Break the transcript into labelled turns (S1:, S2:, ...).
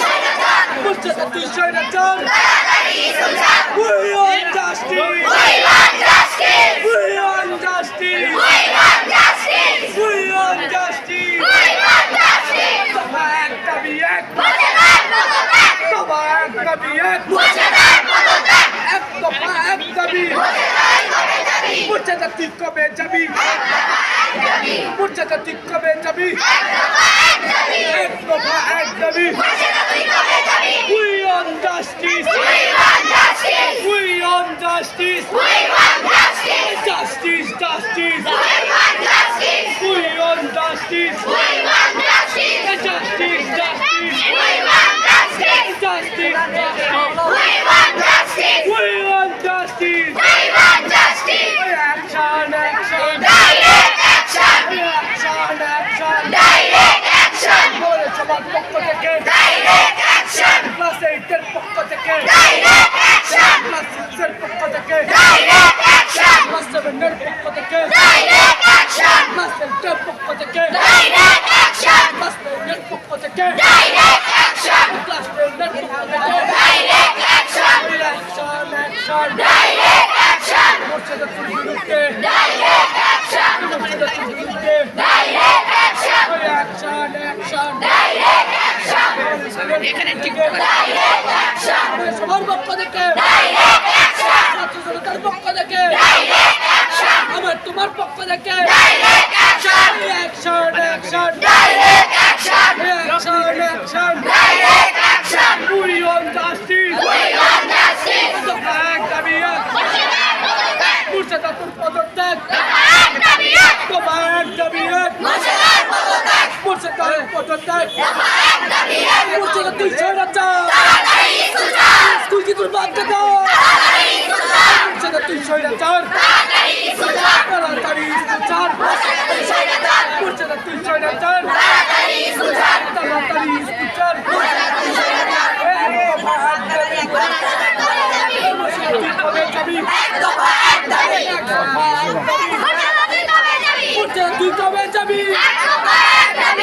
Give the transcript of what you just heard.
S1: সুলতান মুর্শিদা তুই স্বৈরাচার We want justice! We want justice! We want justice! দফা এক দাবি এক দফা এক দাবি এক এক দফা এক দাবি মুর্শিদা তুই কবে যাবি মুর্শিদা তুই কবে যাবি এক দফা এক দাবি We want justice! We want justice! Justice, justice! We want justice! Justice, justice! Justice, justice! We want justice! Action, action! Action, action! বলে সবার পক্ষ থেকে ক্লাস এইটের পক্ষ থেকে ক্লাস সিক্সের পক্ষ থেকে ক্লাস সেভেনের পক্ষ থেকে ক্লাস এইটের পক্ষ থেকে ক্লাস নাইনের পক্ষ থেকে ক্লাস টেনের পক্ষ থেকে অ্যাকশন অ্যাকশন মোর্শেদা তুল বিরুদ্ধে মোর্শেদা তুল বিরুদ্ধে অ্যাকশন অ্যাকশন এখানে ঠিক সবার পক্ষ থেকে ছাত্র জনতার পক্ষ থেকে আমার তোমার পক্ষ থেকে action action action action We want justice! দফা এক দাবি এক মুর্শিদা তোর পদত্যাগ। দাবি এক মুর্শিদার পদত্যাগ। মুর্শিদা তুই স্বৈরাচার তুই কি তোর বাচ্চা দাও মুর্শিদা তুই স্বৈরাচার তাড়াতাড়ি